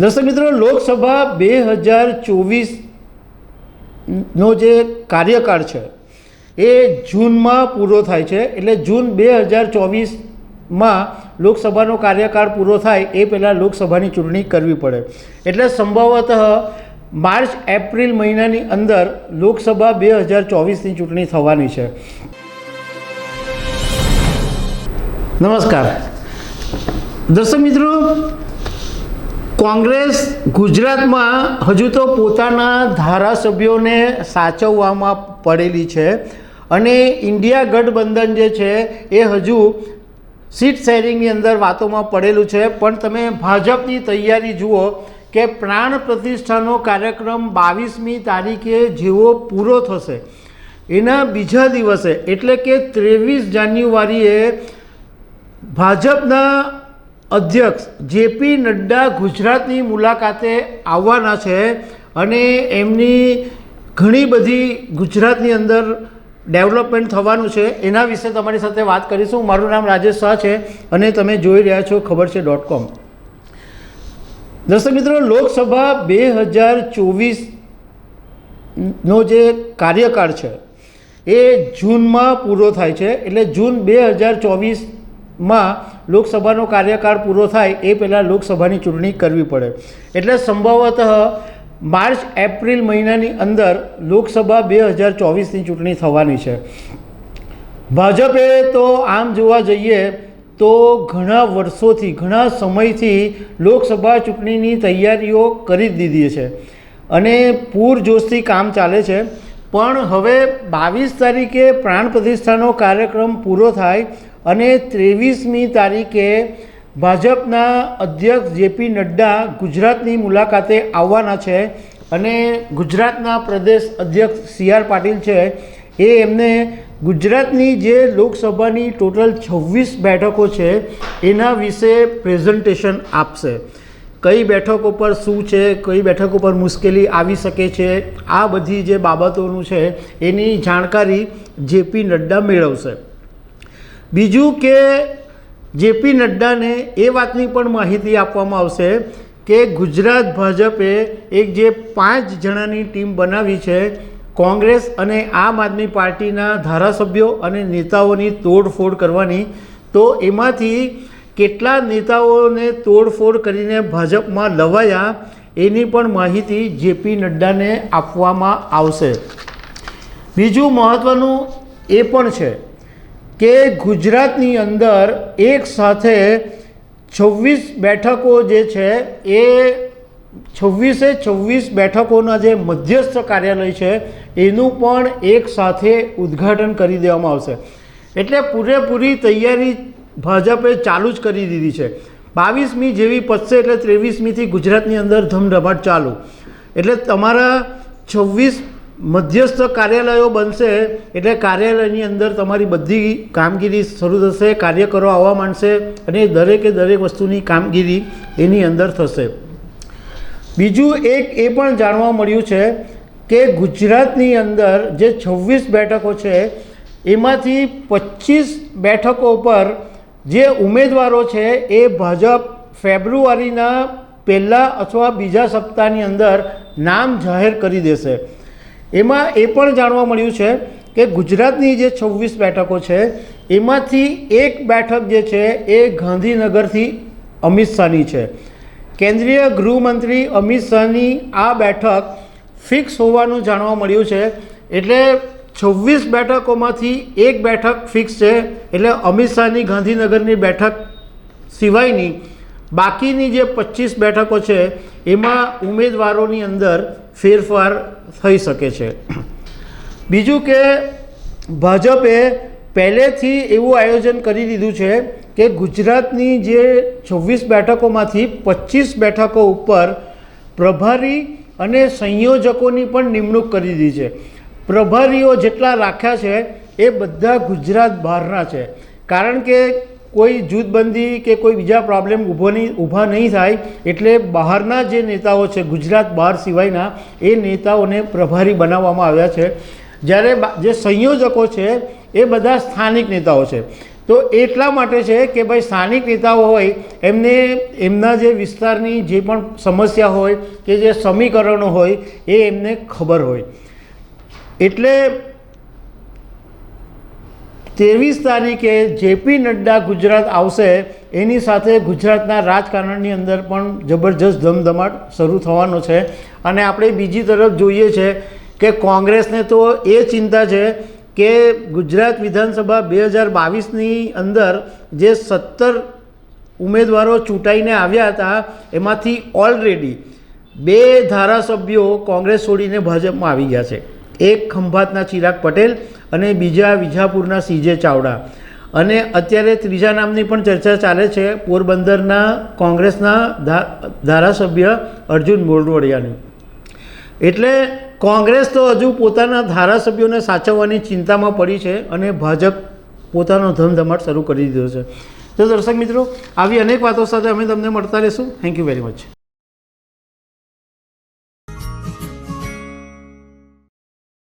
દર્શક મિત્રો, લોકસભા બે હજાર ચોવીસનો જે કાર્યકાળ છે, એ જૂનમાં પૂરો થાય છે. એટલે જૂન બે હજાર ચોવીસમાં લોકસભાનો કાર્યકાળ પૂરો થાય, એ પહેલાં લોકસભાની ચૂંટણી કરવી પડે. એટલે સંભવતઃ માર્ચ, એપ્રિલ મહિનાની અંદર લોકસભા બે હજાર ચોવીસની ચૂંટણી થવાની છે. નમસ્કાર. દર્શક મિત્રો કોંગ્રેસ ગુજરાતમાં હજુ તો પોતાના ધારાસભ્યોને સાચવવામાં પડેલી છે અને ઇન્ડિયા ગઠબંધન જે છે એ હજુ સીટ શેરિંગની અંદર વાતોમાં પડેલું છે. પણ તમે ભાજપની તૈયારી જુઓ કે પ્રાણ પ્રતિષ્ઠાનો કાર્યક્રમ બાવીસમી તારીખે જેવો પૂરો થશે. એના બીજા દિવસે એટલે કે ત્રેવીસ જાન્યુઆરીએ ભાજપના અધ્યક્ષ જેપી નડ્ડા ગુજરાતની મુલાકાતે આવવાના છે અને એમની ઘણી બધી ગુજરાતની અંદર ડેવલપમેન્ટ થવાનું છે. એના વિશે તમારી સાથે વાત કરીશું. મારું નામ રાજેશ શાહ છે અને તમે જોઈ રહ્યા છો ખબર છે ડોટ કોમ. દર્શક મિત્રો, લોકસભા બે હજાર ચોવીસનો જે કાર્યકાળ છે, એ જૂનમાં પૂરો થાય છે. એટલે જૂન બે હજાર ચોવીસમાં લોકસભાનો કાર્યકાળ પૂરો થાય એ પહેલાં લોકસભાની ચૂંટણી કરવી પડે. એટલે સંભવતઃ માર્ચ, એપ્રિલ મહિનાની અંદર લોકસભા બે હજાર ચોવીસની ચૂંટણી થવાની છે. ભાજપે તો આમ જોવા જઈએ તો ઘણા વર્ષોથી, ઘણા સમયથી લોકસભા ચૂંટણીની તૈયારીઓ કરી દીધી છે. અને પૂરજોશથી કામ ચાલે છે. પણ હવે બાવીસ તારીખે પ્રાણ પ્રતિષ્ઠાનો કાર્યક્રમ પૂરો થાય અને ત્રેવીસમી તારીખે ભાજપના અધ્યક્ષ જેપી નડ્ડા ગુજરાતની મુલાકાતે આવવાના છે અને ગુજરાતના પ્રદેશ અધ્યક્ષ સી આર પાટીલ છે. એ એમને ગુજરાતની જે લોકસભાની ટોટલ છવ્વીસ બેઠકો છે એના વિશે પ્રેઝન્ટેશન આપશે. કઈ બેઠકો પર શું છે, કઈ બેઠક ઉપર મુશ્કેલી આવી શકે છે, આ બધી જે બાબતોનું છે, એની જાણકારી જેપી નડ્ડા મેળવશે. બીજું કે જેપી નડ્ડાને એ વાતની પણ માહિતી આપવામાં આવશે કે ગુજરાત ભાજપે એક જે પાંચ જણાની ટીમ બનાવી છે, કોંગ્રેસ અને આમ આદમી પાર્ટીના ધારાસભ્યો અને નેતાઓની તોડફોડ કરવાની, તો એમાંથી કેટલા નેતાઓને તોડફોડ કરીને ભાજપમાં લવાયા એની પણ માહિતી જેપી નડ્ડાને આપવામાં આવશે. બીજું મહત્ત્વનું એ પણ છે કે ગુજરાતની અંદર એક સાથે છવ્વીસ બેઠકો જે છે એ છવ્વીસે છવ્વીસ બેઠકોના જે મધ્યસ્થ કાર્યાલય છે એનું પણ એક સાથે ઉદ્ઘાટન કરી દેવામાં આવશે. એટલે પૂરેપૂરી તૈયારી ભાજપે ચાલુ જ કરી દીધી છે. બાવીસમી જેવી પતશે એટલે ત્રેવીસમીથી ગુજરાતની અંદર ધમધમાટ ચાલુ. એટલે તમારા છવ્વીસ મધ્યસ્થ કાર્યાલયો બનશે એટલે કાર્યાલયની અંદર તમારી બધી કામગીરી શરૂ થશે, કાર્યકરો આવવા માંડશે અને દરેકે દરેક વસ્તુની કામગીરી એની અંદર થશે. બીજું એક એ પણ જાણવા મળ્યું છે કે ગુજરાતની અંદર જે છવ્વીસ બેઠકો છે, એમાંથી પચીસ બેઠકો પર જે ઉમેદવારો છે એ ભાજપ ફેબ્રુઆરીના પહેલાં અથવા બીજા સપ્તાહની અંદર નામ જાહેર કરી દેશે. એમાં એ પણ જાણવા મળ્યું છે કે ગુજરાતની જે છવ્વીસ બેઠકો છે, એમાંથી એક બેઠક જે છે એ ગાંધીનગરથી અમિત શાહની છે. કેન્દ્રીય ગૃહમંત્રી અમિત શાહની આ બેઠક ફિક્સ હોવાનું જાણવા મળ્યું છે. એટલે છવ્વીસ બેઠકોમાંથી એક બેઠક ફિક્સ છે. એટલે અમિત શાહની ગાંધીનગરની બેઠક સિવાયની બાકીની જે પચીસ બેઠકો છે, એમાં ઉમેદવારોની અંદર ફેરફાર થઈ શકે છે. બીજું કે ભાજપે પહેલેથી એવું આયોજન કરી દીધું છે કે ગુજરાતની જે છવ્વીસ બેઠકોમાંથી પચીસ બેઠકો ઉપર પ્રભારી અને સંયોજકોની પણ નિમણૂક કરી દીધી છે. પ્રભારીઓ જેટલા રાખ્યા છે, એ બધા ગુજરાત બહારના છે. કારણ કે કોઈ જૂથબંધી કે કોઈ બીજા પ્રોબ્લેમ ઊભો નહીં ઊભા નહીં થાય, એટલે બહારના જે નેતાઓ છે, ગુજરાત બહાર સિવાયના, એ નેતાઓને પ્રભારી બનાવવામાં આવ્યા છે. જ્યારે જે સંયોજકો છે, એ બધા સ્થાનિક નેતાઓ છે. તો એટલા માટે છે કે ભાઈ સ્થાનિક નેતાઓ હોય, એમને, એમના જે વિસ્તારની જે પણ સમસ્યા હોય કે જે સમીકરણો હોય, એ એમને ખબર હોય. એટલે ત્રેવીસ તારીખે જેપી નડ્ડા ગુજરાત આવશે, એની સાથે ગુજરાતના રાજકારણની અંદર પણ જબરજસ્ત ધમધમાટ શરૂ થવાનો છે. અને આપણે બીજી તરફ જોઈએ છે કે કોંગ્રેસને તો એ ચિંતા છે કે ગુજરાત વિધાનસભા બે હજાર બાવીસની અંદર જે સત્તર ઉમેદવારો ચૂંટાઈને આવ્યા હતા, એમાંથી ઓલરેડી બે ધારાસભ્યો કોંગ્રેસ છોડીને ભાજપમાં આવી ગયા છે. એક ખંભાતના ચિરાગ પટેલ અને બીજા વિજાપુરના સીજે ચાવડા. અને અત્યારે ત્રીજા નામની પણ ચર્ચા ચાલે છે પોરબંદરના કોંગ્રેસના ધારાસભ્ય અર્જુન મોરવડિયાની એટલે કોંગ્રેસ તો હજુ પોતાના ધારાસભ્યોને સાચવવાની ચિંતામાં પડી છે અને ભાજપ પોતાનો ધમધમાટ શરૂ કરી દીધો છે. તો દર્શક મિત્રો, આવી અનેક વાતો સાથે અમે તમને મળતા રહીશું. Thank you very much